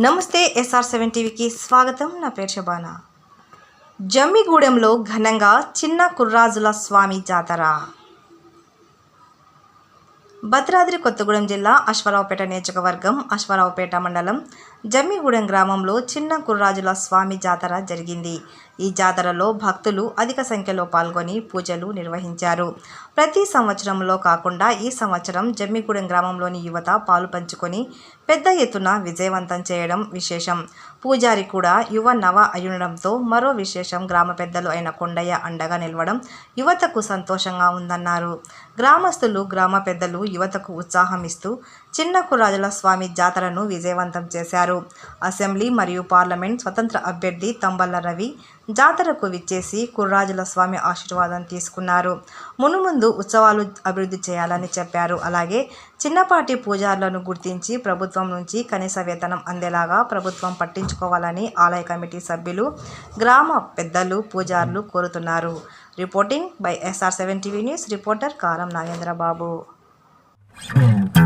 నమస్తే SR seven టీవీకి స్వాగతం. నా పేరు శబానా. జమ్మిగూడెంలో ఘనంగా చిన్న కుర్రాజుల స్వామి జాతర. భద్రాద్రి కొత్తగూడెం జిల్లా అశ్వరావుపేట నియోజకవర్గం అశ్వరావుపేట మండలం జమ్మిగూడెం గ్రామంలో చిన్న కుర్రాజుల స్వామి జాతర జరిగింది. ఈ జాతరలో భక్తులు అధిక సంఖ్యలో పాల్గొని పూజలు నిర్వహించారు. ప్రతి సంవత్సరంలో కాకుండా ఈ సంవత్సరం జమ్మిగూడెం గ్రామంలోని యువత పాలు పంచుకొని పెద్ద ఎత్తున విజయవంతం చేయడం విశేషం. పూజారి కూడా యువ నవ అయ్యుండడంతో మరో విశేషం గ్రామ పెద్దలు అయిన కొండయ్య అండగా నిలవడం యువతకు సంతోషంగా ఉందన్నారు. గ్రామస్తులు గ్రామ పెద్దలు యువతకు ఉత్సాహం ఇస్తూ చిన్న కుర్రాజుల స్వామి జాతరను విజయవంతం చేశారు. అసెంబ్లీ మరియు పార్లమెంట్ స్వతంత్ర అభ్యర్థి తంబల్ల రవి జాతరకు విచ్చేసి కుర్రాజుల స్వామి ఆశీర్వాదం తీసుకున్నారు. మునుముందు ఉత్సవాలు అభివృద్ధి చేయాలని చెప్పారు. అలాగే చిన్నపాటి పూజారులను గుర్తించి ప్రభుత్వం నుంచి కనీస వేతనం అందేలాగా ప్రభుత్వం పట్టించుకోవాలని ఆలయ కమిటీ సభ్యులు గ్రామ పెద్దలు పూజారులు కోరుతున్నారు. Reporting by SR seven TV news reporter Karam Nagendrababu. 네.